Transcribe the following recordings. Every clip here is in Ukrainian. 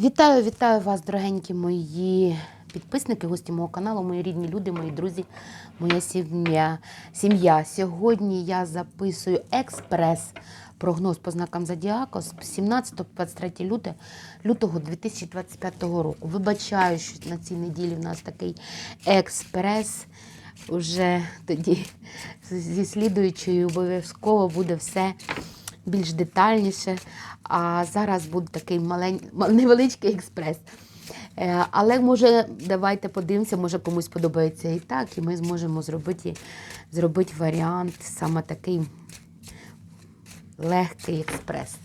Вітаю, вітаю вас, дорогенькі мої підписники, гості мого каналу, мої рідні люди, мої друзі, моя сім'я. сім'я. Сьогодні я записую експрес прогноз по знакам Зодіака з 17 по 23 люте, лютого 2025 року. Вибачаю, що на цій неділі в нас такий експрес. Уже тоді зі слідуючою обов'язково буде все більш детальніше. А зараз буде такий малень... невеличкий експрес. Е, Але може, давайте подивимося, може комусь подобається і так, і ми зможемо зробити, зробити варіант саме такий легкий експрес.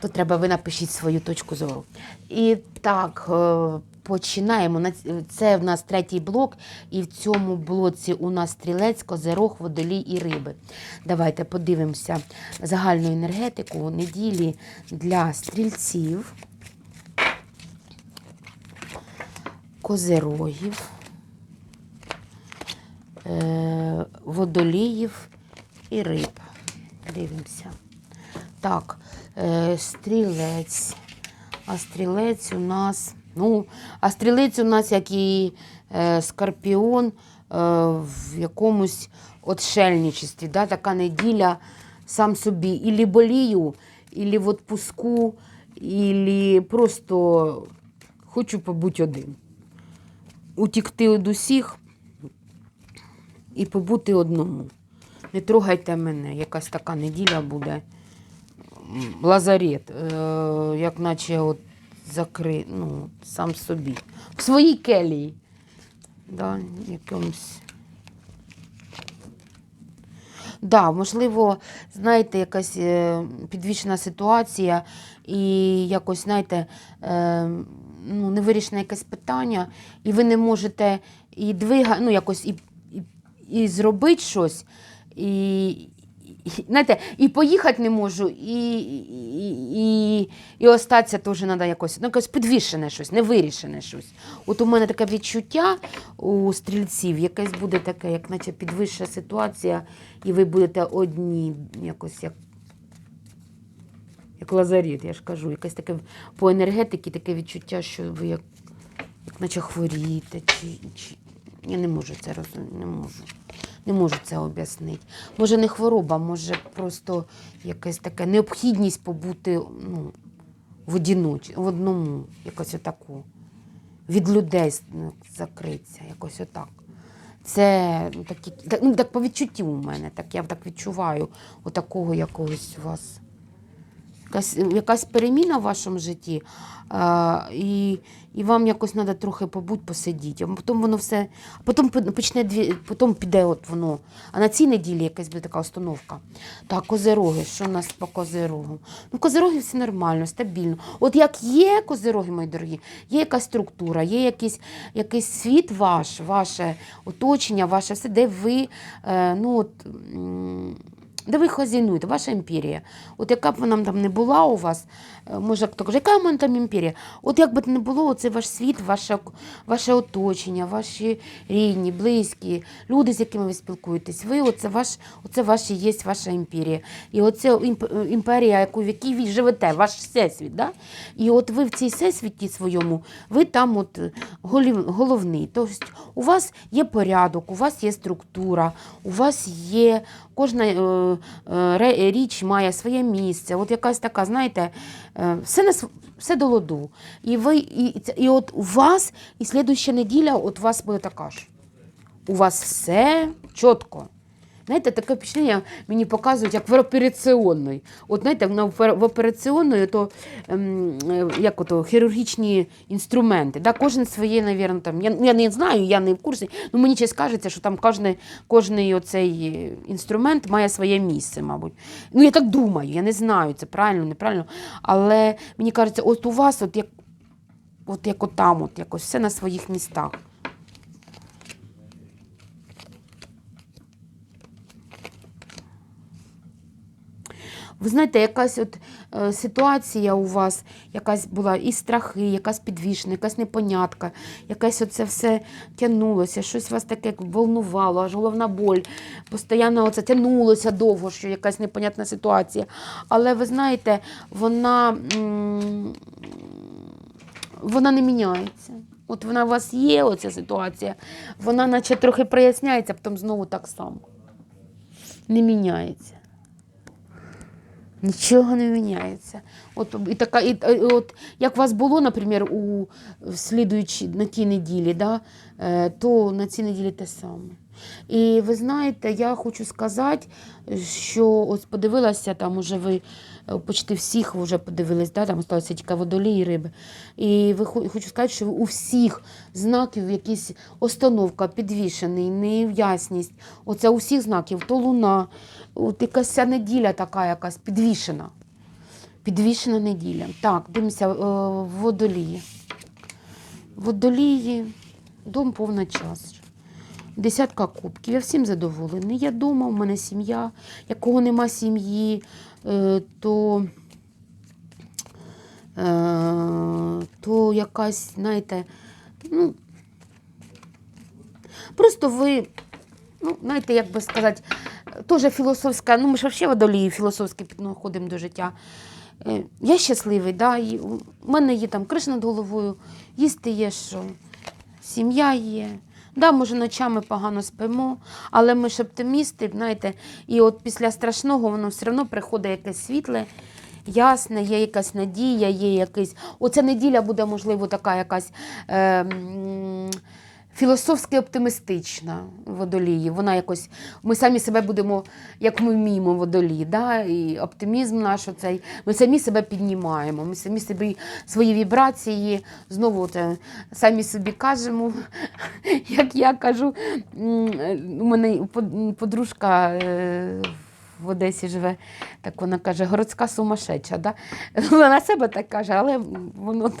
То треба, ви напишіть свою точку зору. І так, е, починаємо. Це в нас третій блок, і в цьому блоці у нас стрілець, козирог, водолій і риби. Давайте подивимося загальну енергетику неділі для стрільців, козирогів, е, водоліїв і риб. Дивимося. Так, е, стрілець. А стрілець у нас. Ну, а стрілець у нас, як і е, скорпіон, е, в якомусь отшельничестві. Да? Така неділя сам собі. Ілі болію, ілі в отпуску, ілі просто хочу побути один. Утікти від усіх і побути одному. Не трогайте мене, якась така неділя буде. Лазарет, е, як наче от закри, ну, сам собі. В своїй келії. Да, якомусь. Да, можливо, знаєте, якась е, підвішена ситуація і якось, знаєте, е, ну, невирішене якесь питання, і ви не можете і двига, ну, якось і, і, і зробити щось, і, знаєте, і поїхати не можу, і, і, і, і остатися теж треба якось, ну, якось підвішене щось, невирішене щось. От у мене таке відчуття у стрільців, якесь буде таке, як наче підвища ситуація, і ви будете одні, якось як, як лазарет, я ж кажу, якесь таке по енергетиці таке відчуття, що ви як, як наче хворієте. Чи, чи... Я не можу це розуміти, не можу. Не можу це об'яснити. Може, не хвороба, може просто якась така необхідність побути ну, в одіноч... в одному, якось отаку. Від людей ну, закритися, якось отак. Це ну, такі, ну, так по відчуттю у мене, так я так відчуваю отакого якогось у вас. Якась, якась переміна в вашому житті, а, і, і вам якось треба трохи побути, посидіти. А потім воно все, потім почне дві, потім піде от воно. А на цій неділі якась буде така установка. Так, козироги, що у нас по козирогу? Ну, козироги все нормально, стабільно. От як є козироги, мої дорогі, є якась структура, є якийсь, якийсь світ ваш, ваше оточення, ваше все, де ви, е, ну от. Де ви хазяйнуєте, ваша імперія. От яка б вона там не була у вас, е, може хто каже, яка в мене там імперія? От як би не було, це ваш світ, ваше, ваше оточення, ваші рідні, близькі, люди, з якими ви спілкуєтесь. Ви, оце, ваш, оце ваші є ваша імперія. І оце імперія, яку, в якій ви живете, ваш всесвіт. Да? І от ви в цій всесвіті своєму, ви там от голів, головний. Тобто у вас є порядок, у вас є структура, у вас є кожна е, е, річ має своє місце. От якась така, знаєте, е, все, на, все до ладу. І, ви, і і от у вас, і слідуща неділя, от у вас буде така ж. У вас все чітко. Знаєте, таке впечатлення мені показують, як в операційної. От знаєте, в операційної то ем, е, як ото, хірургічні інструменти. Да, кожен своє, навірно, там. Я, я не знаю, я не в курсі. Ну мені щось кажеться, що там кожний, кожний оцей інструмент має своє місце, мабуть. Ну я так думаю, я не знаю, це правильно, неправильно. Але мені кажеться, от у вас, от як, от як отам, от якось все на своїх містах. Ви знаєте, якась от е, ситуація у вас, якась була і страхи, якась підвішена, якась непонятка, якесь оце все тягнулося, щось вас таке волнувало, аж головна боль. Постійно оце тягнулося довго, що якась непонятна ситуація. Але ви знаєте, вона. вона не міняється. От вона у вас є, оця ситуація, вона наче трохи проясняється, а потім знову так само. Не міняється. Нічого не міняється. От, і така, і, от, як у вас було, наприклад, у слідуючій на тій неділі, да, е, то на цій неділі те саме. І ви знаєте, я хочу сказати, що ось подивилася, там уже ви е, почти всіх вже подивились, да, там залишилося тільки водолій і риби. І ви хочу сказати, що у всіх знаків якісь остановка, підвішений, неясність. Оце у всіх знаків, то луна, от якась ця неділя така якась підвішена. Підвішена неділя. Так, дивимося, е, водолії. Водолії, дом повна час. Десятка кубків. Я всім задоволений. Я вдома, у мене сім'я. Якого нема сім'ї, е, то, е, то якась, знаєте, ну, просто ви, ну, знаєте, як би сказати, теж філософська, ну ми ж взагалі водолії філософськи підходимо до життя. Е, Я щасливий, да, і у мене є там криша над головою, їсти є що, сім'я є. Да, може, ночами погано спимо, але ми ж оптимісти, знаєте, і от після страшного воно все одно приходить якесь світле, ясне, є якась надія, є якийсь. Оця неділя буде, можливо, така якась. Е, Філософськи оптимістична водолії. Вона якось, ми самі себе будемо, як ми вміємо водолії. Да? І оптимізм наш оцей, ми самі себе піднімаємо, ми самі собі свої вібрації знову от, е, самі собі кажемо. Як я кажу, е, у мене под- подружка е, в Одесі живе, так вона каже, городська сумасшедша. Да? Вона на себе так каже, але воно,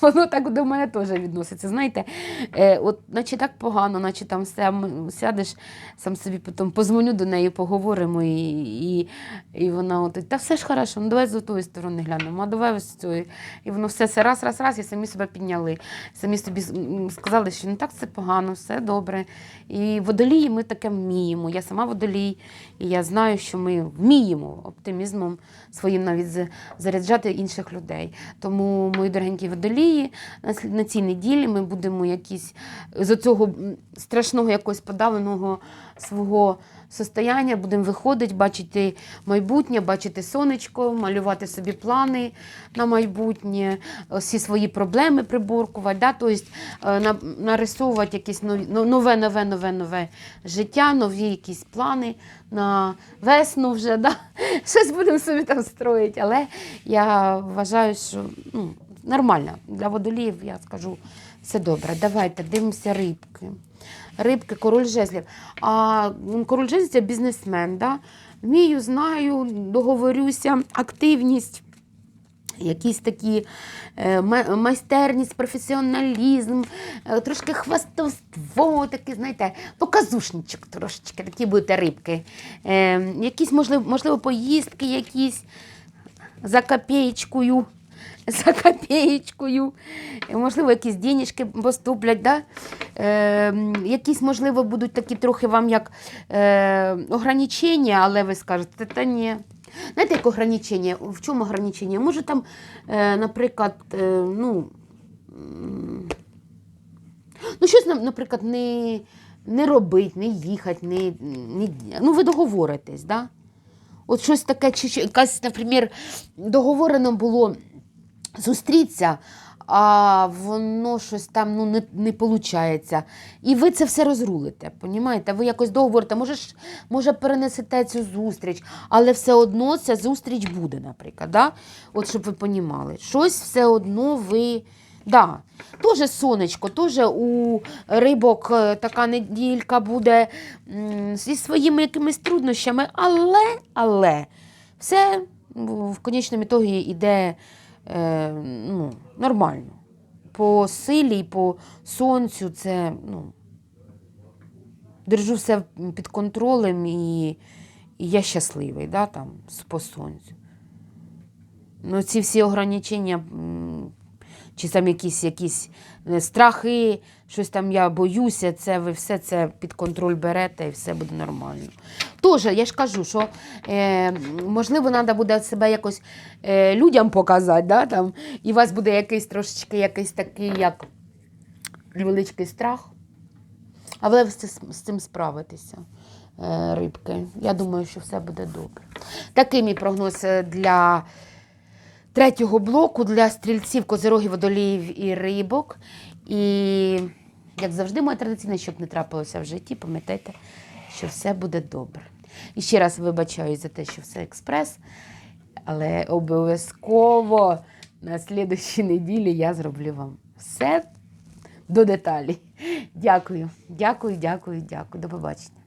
воно так до мене теж відноситься. Знаєте, е, от, наче так погано, наче там сам, сядеш, сам собі потім позвоню до неї, поговоримо, і, і, і вона от, та все ж хорошо, ну давай з тої сторони глянемо, а давай ось з. І воно все, все раз, раз, раз, і самі себе підняли. Самі собі сказали, що не так все погано, все добре. І водолії ми таке вміємо. Я сама водолій, і я знаю, що ми вміємо оптимізмом своїм навіть заряджати інших людей. Тому, мої дорогенькі водолії, на цій неділі ми будемо якісь з цього страшного якогось подавленого свого состояння, будемо виходити, бачити майбутнє, бачити сонечко, малювати собі плани на майбутнє, всі свої проблеми приборкувати, да? тобто нарисовувати якесь нове, нове, нове, нове життя, нові якісь плани на весну вже. Да? Щось будемо собі там строїти. Але я вважаю, що ну, нормально. Для водоліїв я скажу все добре. Давайте дивимося рибки. Рибки, король жезлів. А король жезлів це бізнесмен. Да? Вмію, знаю, договорюся, активність. Якісь такі е, майстерність, професіоналізм, е, трошки хвастовство, таке, знаєте, показушничок трошечки, такі будете рибки. Е, якісь, можливо, можливо, поїздки якісь за копеечкою. За копеечкою, Е, можливо, якісь денежки поступлять, да? е, якісь, можливо, будуть такі трохи вам як е, ограничення, але ви скажете, та ні. Знаєте, як ограничення? В чому ограничення? Може там, е, наприклад, е, ну, ну щось, наприклад, не, не робить, не їхати, не, не, ну ви договоритесь, да? От щось таке, чи якась, наприклад, договорено було зустрітися, а воно щось там ну, не, не виходить. І ви це все розрулите, понімаєте? Ви якось договорите, може, може перенесете цю зустріч, але все одно ця зустріч буде, наприклад. Да? От щоб ви понімали. Щось все одно ви. Да. Тоже сонечко, теж у рибок е, така неділька буде зі своїми якимись труднощами, але, але все в конечному ітогі йде е, ну, нормально. По силі, по сонцю це ну, держу все під контролем і, і я щасливий да, там, по сонцю. Ну, ці всі ограничення чи там якісь, якісь е, страхи, щось там я боюся, це ви все це під контроль берете і все буде нормально. Тож, я ж кажу, що е, можливо, треба буде себе якось е, людям показати, да, там, і у вас буде якийсь трошечки якийсь такий, як невеличкий страх. А ви з цим- справитеся, е, рибки. Я думаю, що все буде добре. Такий мій прогноз е, для третього блоку для стрільців, козирогів, водоліїв і рибок. І, як завжди, моє традиційне, щоб не трапилося в житті, пам'ятайте, що все буде добре. І ще раз вибачаюсь за те, що все експрес, але обов'язково на слідущій неділі я зроблю вам все до деталі. Дякую, дякую, дякую, дякую. До побачення.